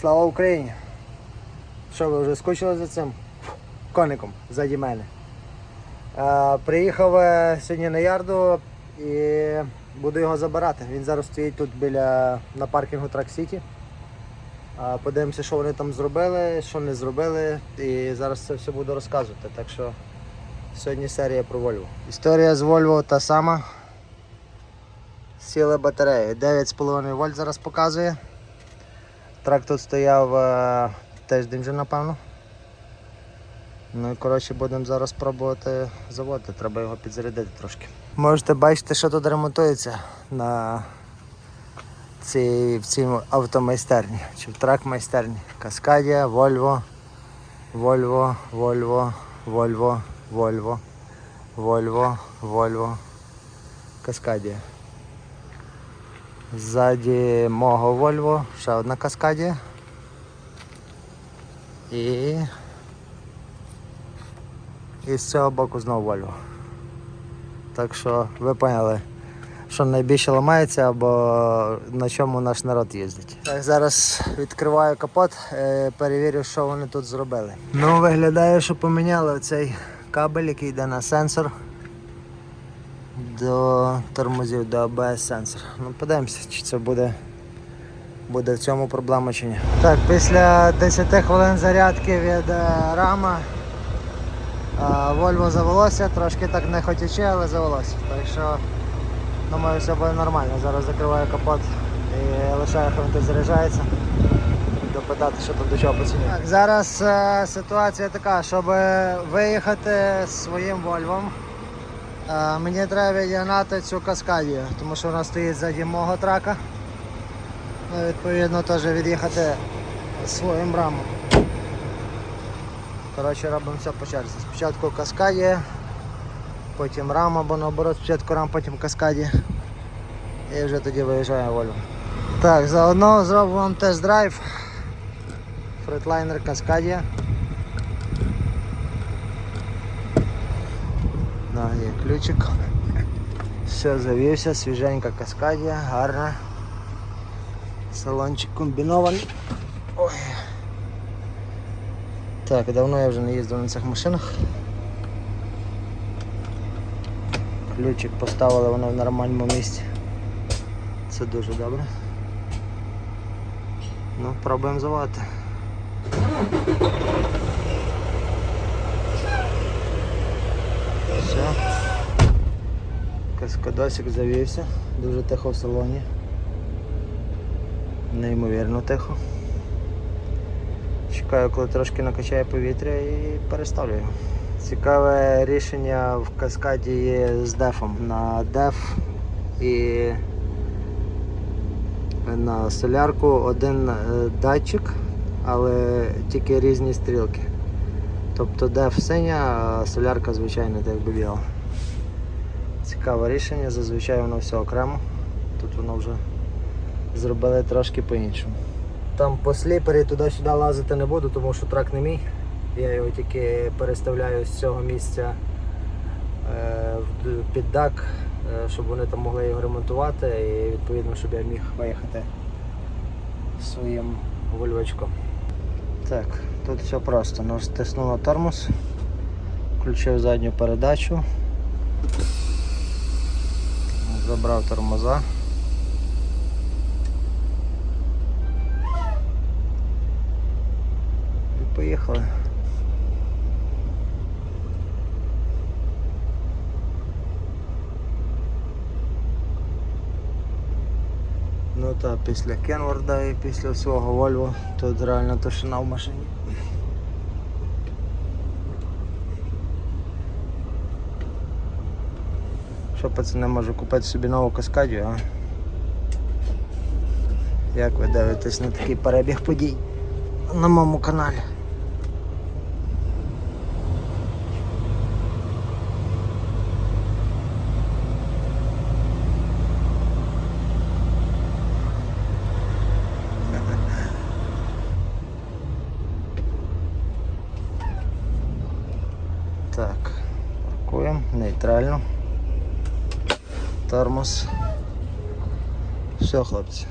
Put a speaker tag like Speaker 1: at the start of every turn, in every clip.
Speaker 1: Слава Україні! Що ви вже скучили за цим коником ззаді мене? Е, приїхав е, сьогодні на ярду і буду його забирати. Він зараз стоїть тут біля на паркінгу Track City. Е, подивимося, що вони там зробили, що не зробили. І зараз це все буду розказувати. Так що сьогодні серія про Volvo. Історія з Volvo та сама. Сіли батареї. 9,5 вольт зараз показує. Трак тут стояв е, тиждень вже, напевно. Ну і коротше будемо зараз пробувати заводити, треба його підзарядити трошки. Можете бачити, що тут ремонтується на цій, в цій автомайстерні чи в трак майстерні. Каскадія, Volvo, Volvo, Volvo, Volvo, Volvo, Volvo, Volvo, Каскадія. Ззаді мого Volvo ще одна каскадія. І... І з цього боку знову Volvo. Так що ви поняли, що найбільше ламається або на чому наш народ їздить. Так, зараз відкриваю капот, е, перевірю, що вони тут зробили. Ну, виглядає, що поміняли оцей кабель, який йде на сенсор до тормозів, до ABS сенсор. Ну, подивимося, чи це буде, буде в цьому проблема чи ні. Так, після 10 хвилин зарядки від е, рама е, Volvo завелося, трошки так не хотячи, але завелося. Так що думаю, все буде нормально. Зараз закриваю капот і лишаю, тут заряджається. Допитати, що тут до чого по ціні. Так, зараз е, ситуація така, щоб виїхати з своїм Volvo. Мені треба відігнати цю каскадію, тому що вона стоїть ззаді мого трака. Ну, відповідно теж від'їхати своїм рамом. Коротше, робимо все по черзі. Спочатку каскадія, потім рама, або наоборот, спочатку рам, потім каскадія. І вже тоді виїжджає Volvo. Так, заодно зробимо вам тест-драйв. Фретлайнер Каскадія. Да, є ключик. Все, завівся, свіженька каскадія, гарна. Салончик комбінований. Ой. Так, давно я вже не їздив на цих машинах. Ключик поставили воно в нормальному місці. Це дуже добре. Ну, пробуємо заводити. Все. Каскадосик завівся, дуже тихо в салоні. Неймовірно тихо. Чекаю, коли трошки накачає повітря і переставлю його. Цікаве рішення в каскаді є з дефом. На деф і на солярку один е, датчик, але тільки різні стрілки. Тобто деф синя, а солярка звичайно так би біла. Цікаве рішення, зазвичай воно все окремо. Тут воно вже зробили трошки по-іншому. Там по сліпері туди-сюди лазити не буду, тому що трак не мій. Я його тільки переставляю з цього місця е, під дак, е, щоб вони там могли його ремонтувати і відповідно, щоб я міг виїхати своїм вольвочком. Так, тут все просто. Ну, стиснув тормоз, включив задню передачу, забрав тормоза. І поїхали. Ну та після Кенворда і після свого Volvo тут реально тишина в машині. Що пацани можу купити собі нову каскадію, а? Як ви дивитесь на такий перебіг подій на моєму каналі? Тормоз. Все, хлопці.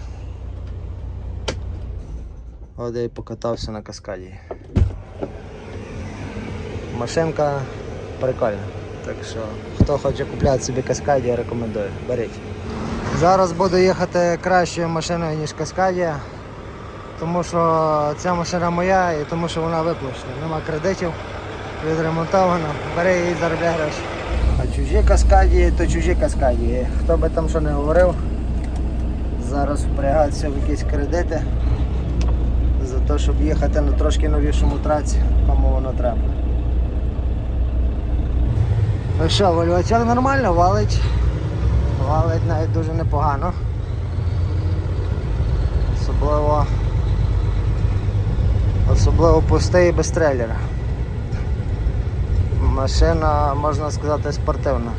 Speaker 1: От я і покатався на каскаді. Машинка прикольна. Так що, хто хоче купляти собі каскаді, я рекомендую. Беріть. Зараз буду їхати кращою машиною, ніж каскадія. Тому що ця машина моя і тому що вона виплачена. Нема кредитів, відремонтована, бери її заробляй гроші. А чужі каскадії, то чужі каскадії. Хто би там що не говорив, зараз впрягатися в якісь кредити за те, щоб їхати на трошки новішому траці, кому воно треба. Ну що, вольвачок нормально валить. Валить навіть дуже непогано. Особливо особливо пустий і без трейлера. Машина, можна сказати, спортивна.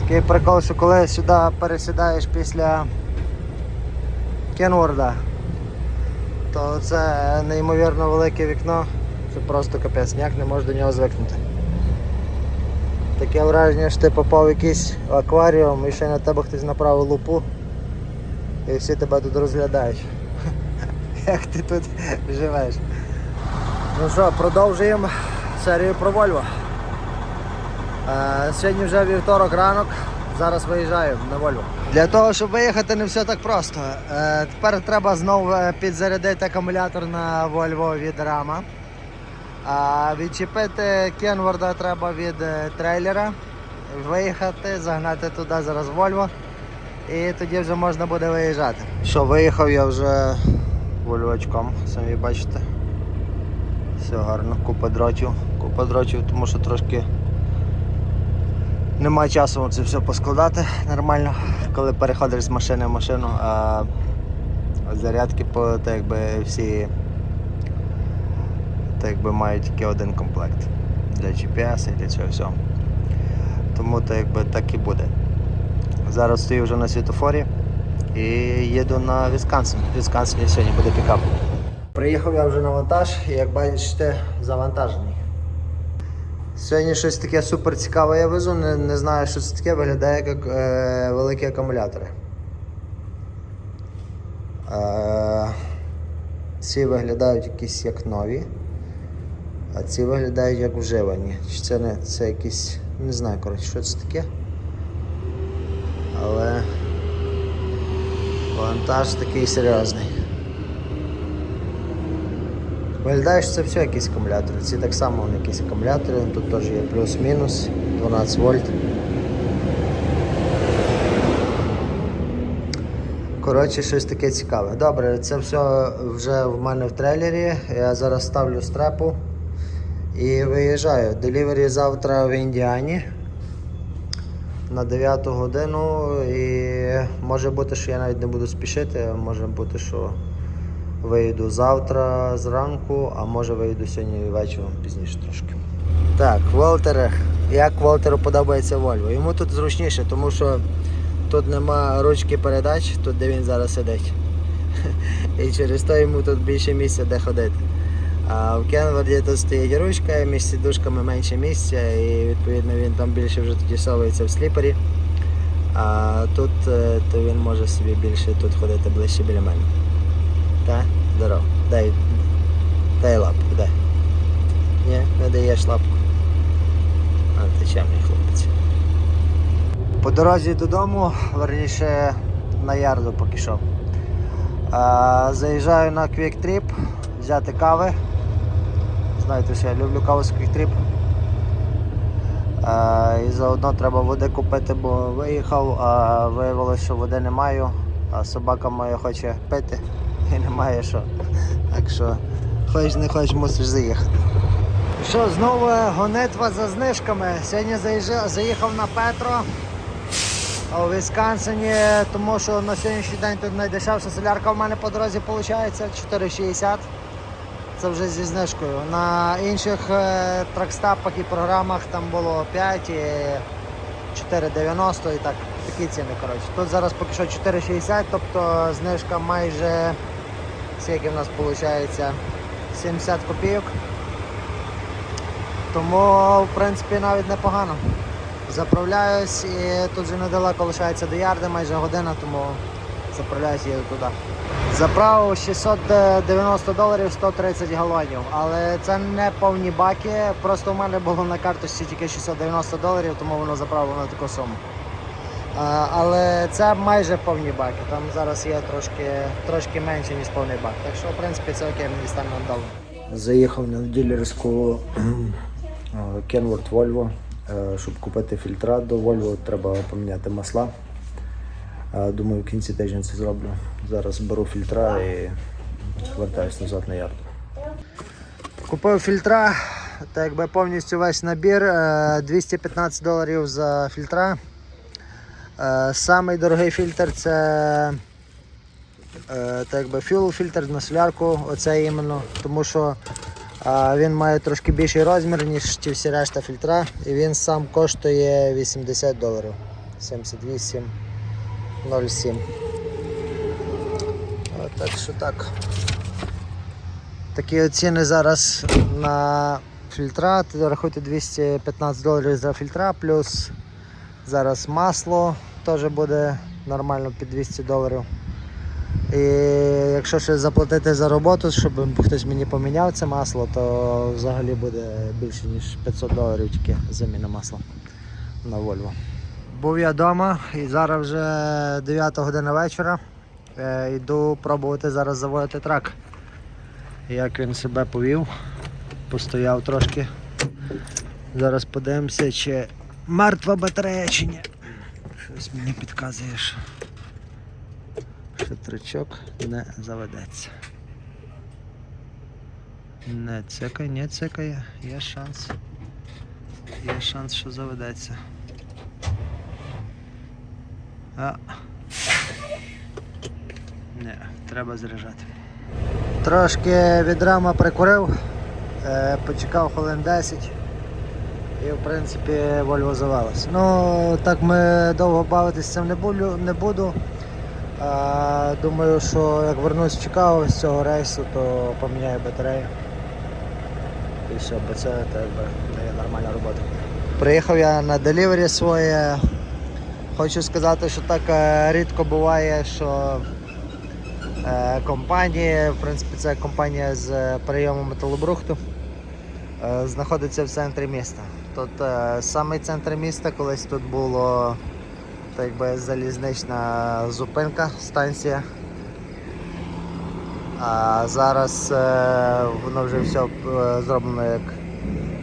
Speaker 1: Такий прикол, що коли сюди пересідаєш після Кенворда, то це неймовірно велике вікно, це просто капець, ніяк не можеш до нього звикнути. Таке враження, що ти попав в якийсь акваріум і ще на тебе хтось направив лупу і всі тебе тут розглядають. Як ти тут живеш? Ну що, продовжуємо серію про Volvo. Е, Сьогодні вже вівторок ранок, зараз виїжджаю на Volvo. Для того, щоб виїхати, не все так просто. Е, Тепер треба знову е, підзарядити акумулятор на Volvo від Rama. А відчепити Кенворда треба від трейлера, виїхати, загнати туди зараз Volvo і тоді вже можна буде виїжджати. Що, виїхав я вже вольвачком, самі бачите. Все гарно, купа дротів, купа дротів, тому що трошки немає часу це все поскладати нормально, коли переходиш з машини в машину, а зарядки по так якби всі так якби мають тільки один комплект для GPS і для цього всього. Тому так якби так і буде. Зараз стою вже на світофорі і їду на Вісконсин. В Вісконсині сьогодні буде пікап. Приїхав я вже на вантаж і як бачите, завантажений. Сьогодні щось таке супер цікаве я везу, не, не знаю, що це таке, виглядає як е, великі акумулятори. Е, ці виглядають якісь як нові, а ці виглядають як вживані. Чи це не це якісь. не знаю, коротше, що це таке. Але вантаж такий серйозний. Виглядає, що це все якісь акумулятори. Ці так само якісь акумулятори, тут теж є плюс-мінус 12 вольт. Коротше, щось таке цікаве. Добре, це все вже в мене в трейлері. Я зараз ставлю стрепу і виїжджаю. Делівері завтра в Індіані на 9 годину і може бути, що я навіть не буду спішити, може бути, що вийду завтра зранку, а може вийду сьогодні вечором пізніше трошки. Так, Волтер, як Волтеру подобається Volvo? Йому тут зручніше, тому що тут нема ручки передач, тут де він зараз сидить. І через то йому тут більше місця де ходити. А в Кенварді тут стоїть ручка, і між сідушками менше місця, і відповідно він там більше вже тоді совується в сліпері. А тут е, то він може собі більше тут ходити ближче біля мене. Так, здорово. Дай, дай лапку, дай. Ні, не даєш лапку. А ти чемний хлопець. По дорозі додому, верніше на ярду поки що. А, заїжджаю на Quick Trip взяти кави. Знаєте, що я люблю каву з Quick Trip. А, і заодно треба води купити, бо виїхав, а виявилося, що води не маю, а собака моя хоче пити і немає що. Так що, хоч не хоч мусиш заїхати. Що, знову гонитва за знижками. Сьогодні заїхав на Петро у Вісконсині, тому що на сьогоднішній день тут найдешевша солярка в мене по дорозі виходить 4,60. Це вже зі знижкою. На інших е, тракстапах і програмах там було 5 і 4,90 і так, такі ціни. коротше. Тут зараз поки що 4,60, тобто знижка майже скільки в нас виходить 70 копійок. Тому, в принципі, навіть непогано. Заправляюсь і тут вже недалеко лишається до ярди, майже година, тому заправляюсь їду туди. Заправив 690 доларів 130 галонів, але це не повні баки. Просто у мене було на карточці тільки 690 доларів, тому воно заправило на таку суму. Але це майже повні баки. Там зараз є трошки, трошки менше, ніж повний бак. Так що, в принципі, це окей, мені стане надало. Заїхав на дилерську Kenworth Volvo. Е, Щоб купити фільтра до Volvo, треба поміняти масла. Е, Думаю, в кінці тижня це зроблю. Зараз беру фільтра і вертаюсь назад на ярд. Купив фільтра, так якби повністю весь набір. е, 215 доларів за фільтра. Е, Самий дорогий фільтр це е, так якби fuel фільтр на солярку, оце іменно, тому що е, він має трошки більший розмір, ніж ті всі решта фільтра, і він сам коштує 80 доларів. 78,07. Е, Так що так. Такі ціни зараз на фільтра. Рахуйте 215 доларів за фільтра, плюс зараз масло теж буде нормально під 200 доларів. І якщо ще заплатити за роботу, щоб хтось мені поміняв це масло, то взагалі буде більше ніж 500 доларів тільки заміна масла на Volvo. Був я вдома і зараз вже 9 година вечора. Е, Йду пробувати зараз заводити трак. Як він себе повів, постояв трошки. Зараз подивимося, чи мертва батарея чи ні. Щось мені підказує, що, тричок не заведеться. Не цикає, не цикає, є шанс. Є шанс, що заведеться. А. Не, треба заряджати. Трошки від рама прикурив, е, почекав хвилин 10 і в принципі завелась. Ну, так ми довго бавитись цим не буду. А, думаю, що як вернусь в Чикаго з цього рейсу, то поміняю батарею. І все, бо це дає нормальна робота. Приїхав я на делівері своє. Хочу сказати, що так е, рідко буває, що е, компанії, в принципі, це компанія з е, прийому металобрухту, знаходиться в центрі міста. Тут е, самий центр міста, колись тут було так якби залізнична зупинка, станція. А зараз е, воно вже все зроблено як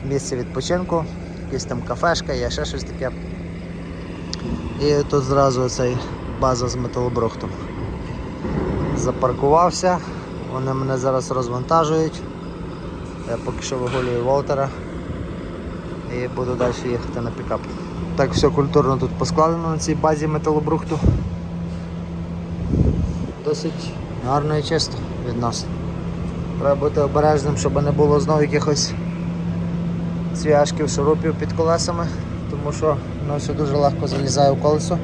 Speaker 1: місце відпочинку, якась там кафешка, є ще щось таке. І тут зразу цей база з металобрухтом. Запаркувався, вони мене зараз розвантажують. Я поки що вигулюю Волтера і буду далі їхати на пікап. Так все культурно тут поскладено на цій базі металобрухту. Досить гарно і чисто відносно. Треба бути обережним, щоб не було знову якихось цвяшків, шурупів під колесами, тому що воно все дуже легко залізає в колесо.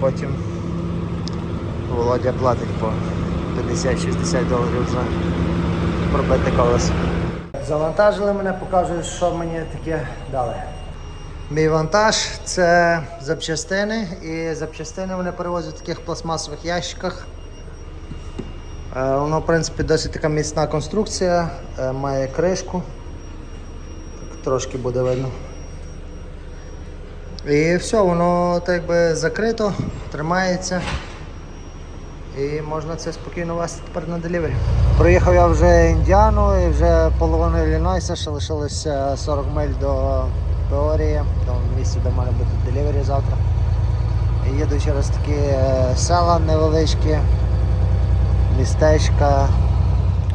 Speaker 1: Потім Володя платить по 50-60 доларів за пробити колесо. Завантажили мене, покажуть, що мені таке дали. Мій вантаж це запчастини, і запчастини вони перевозять в таких пластмасових ящиках. Е, Воно, в принципі, досить така міцна конструкція, е, має кришку. Так, трошки буде видно. І все, воно так якби закрито, тримається. І можна це спокійно вести тепер на делівері. Проїхав я вже Індіану і вже половину Іллінойса, ще лишилося 40 миль до Пеорії, тому місце, де має бути делівері завтра. Їду через такі е, села невеличкі, містечка,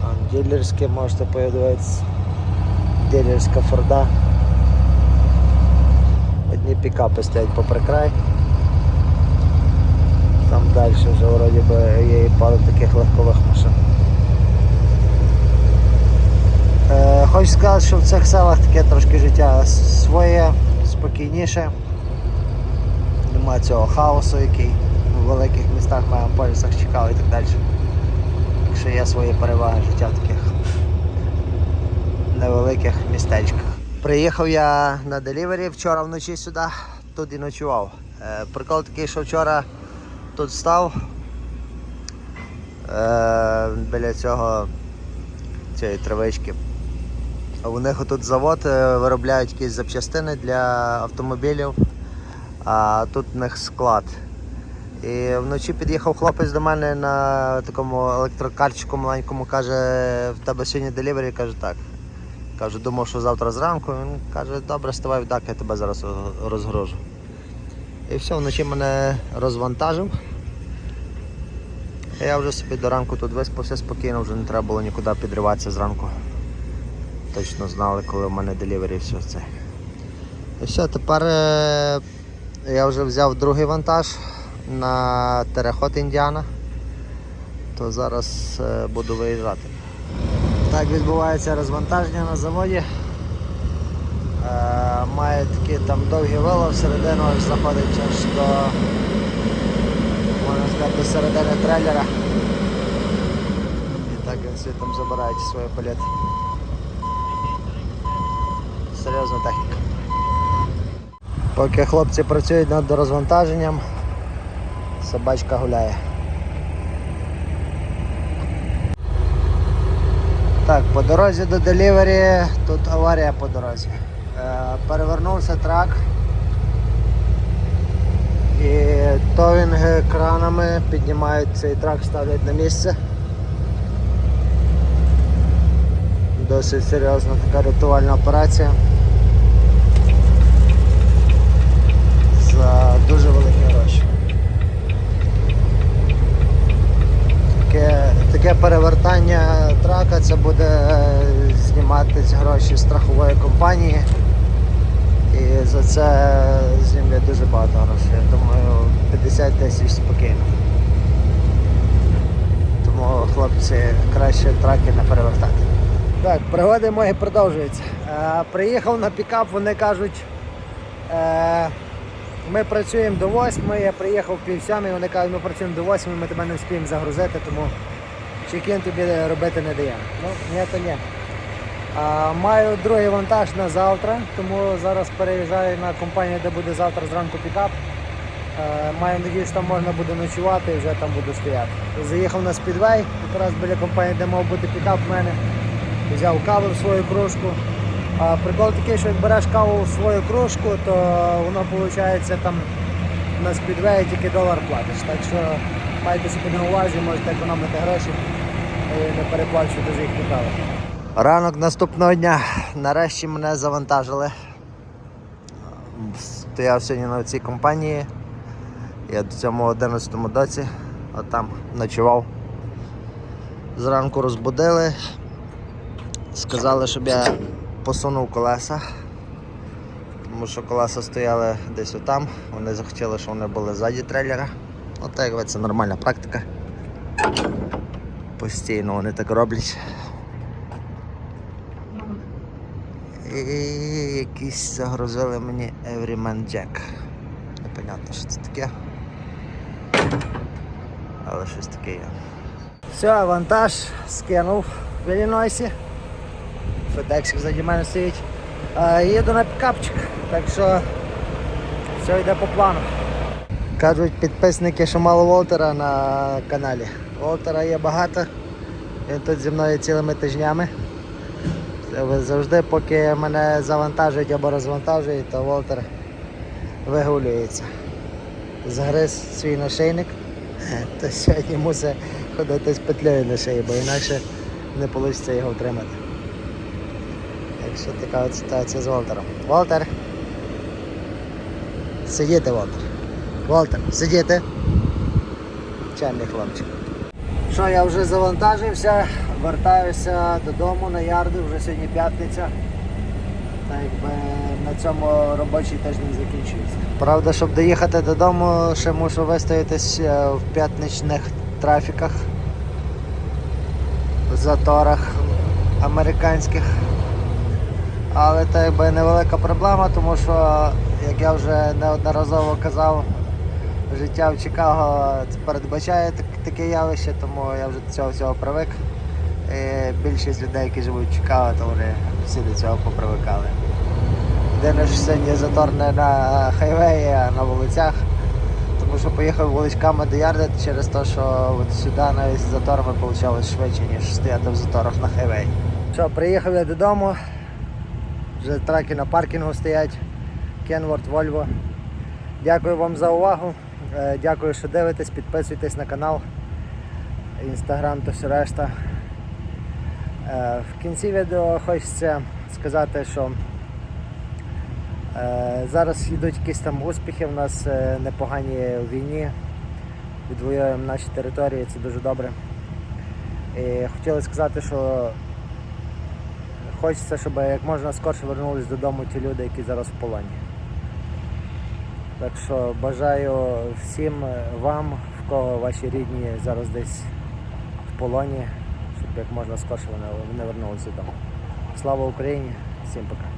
Speaker 1: а, дилерське, можете подивитися, дилерська форда. Одні пікапи стоять попри край. Там далі вже вроді би є і пару таких легкових машин. Е, хочу сказати, що в цих селах таке трошки життя своє, спокійніше. Нема цього хаосу, який в великих містах має полісах чекав і так далі. Так що є свої переваги життя в таких невеликих містечках. Приїхав я на делівері вчора вночі сюди, тут і ночував. Е, прикол такий, що вчора тут став. е, біля цього цієї травички. У них тут завод е, виробляють якісь запчастини для автомобілів, а тут в них склад. І вночі під'їхав хлопець до мене на такому електрокарчику маленькому, каже, в тебе сьогодні делівері, каже так. Кажу, думав, що завтра зранку. Він каже, добре, ставай в дак, я тебе зараз розгружу. І все, вночі мене розвантажив. Я вже собі до ранку тут виспався спокійно, вже не треба було нікуди підриватися зранку. Точно знали, коли в мене делівері все це. І все, тепер е, я вже взяв другий вантаж на терехот Індіана, то зараз е, буду виїжджати. Так відбувається розвантаження на заводі. Е, має такі там довгі вила всередину аж заходить аж до можна сказати, до середини трейлера. І так він собі там забирає свої палети. Серйозна техніка. Поки хлопці працюють над розвантаженням, собачка гуляє. Так, по дорозі до делівері, тут аварія по дорозі. Е, перевернувся трак. І товінги кранами піднімають цей трак, ставлять на місце. Досить серйозна така рятувальна операція. За дуже великі гроші. Таке, перевертання трака це буде е, зніматись гроші страхової компанії. І за це знімлять дуже багато грошей. Я думаю, 50 тисяч спокійно. Тому хлопці краще траки не перевертати. Так, пригоди мої продовжуються. Е, приїхав на пікап, вони кажуть, е, ми працюємо до 8, я приїхав пів сьомій, вони кажуть, ми працюємо до 8, ми тебе не встигнемо загрузити, тому чекін тобі робити не даємо. Ну, ні, то ні. А, маю другий вантаж на завтра, тому зараз переїжджаю на компанію, де буде завтра зранку пікап. Е, Маю надію, що там можна буде ночувати і вже там буду стояти. Заїхав на спідвей, якраз біля компанії, де мав бути пікап в мене. Взяв каву в свою кружку. А прикол такий, що як береш каву в свою кружку, то воно виходить там на спідвеї тільки долар платиш. Так що майте собі на увазі, можете економити гроші не переплачувати за їхню каву. Ранок наступного дня. Нарешті мене завантажили. Стояв сьогодні на цій компанії. Я до цьому 11 доці, а там ночував. Зранку розбудили. Сказали, щоб я посунув колеса. Тому що колеса стояли десь отам. Вони захотіли, щоб вони були ззаді трейлера. От так якби це нормальна практика. Постійно вони так роблять. І якісь загрузили мені Everyman Jack. Непонятно, що це таке. Але щось таке є. Все, вантаж скинув в Іллінойсі. Федексик заді мене стоїть. Їду на пікапчик, так що все йде по плану. Кажуть підписники, що мало Волтера на каналі. Волтера є багато. Він тут зі мною цілими тижнями. Завжди, поки мене завантажують або розвантажують, то Волтер вигулюється. Згриз свій нашийник, то сьогодні мусить ходити з петлею на шиї, бо інакше не вийде його втримати. Так що така от ситуація з Волтером. Волтер! Сидіти, Волтер. Волтер, сидіти. Чемний хлопчик. Що, я вже завантажився, вертаюся додому на ярди, вже сьогодні п'ятниця. Так якби на цьому робочий тиждень закінчується. Правда, щоб доїхати додому, ще мушу вистоятись е, в п'ятничних трафіках, в заторах американських. Але це якби невелика проблема, тому що, як я вже неодноразово казав, життя в Чикаго передбачає таке явище, тому я вже до цього всього привик. І більшість людей, які живуть в Чикаго, то вони всі до цього попривикали. Єдине, що сьогодні затор не на хайвеї, а на вулицях, тому що поїхав вуличками до Ярди через те, що от сюди навіть з заторами вийшло швидше, ніж стояти в заторах на хайвей. Що, приїхав я додому. Вже траки на паркінгу стоять. Kenworth Volvo. Дякую вам за увагу. Е, Дякую, що дивитесь, підписуйтесь на канал. Інстаграм та все решта. Е, В кінці відео хочеться сказати, що е, зараз йдуть якісь там успіхи, в нас непогані у війні. Відвоюємо наші території, це дуже добре. І хотіли сказати, що хочеться, щоб як можна скорше вернулись додому ті люди, які зараз в полоні. Так що бажаю всім вам, в кого ваші рідні зараз десь в полоні, щоб як можна скорше вони, вони вернулися додому. Слава Україні! Всім пока!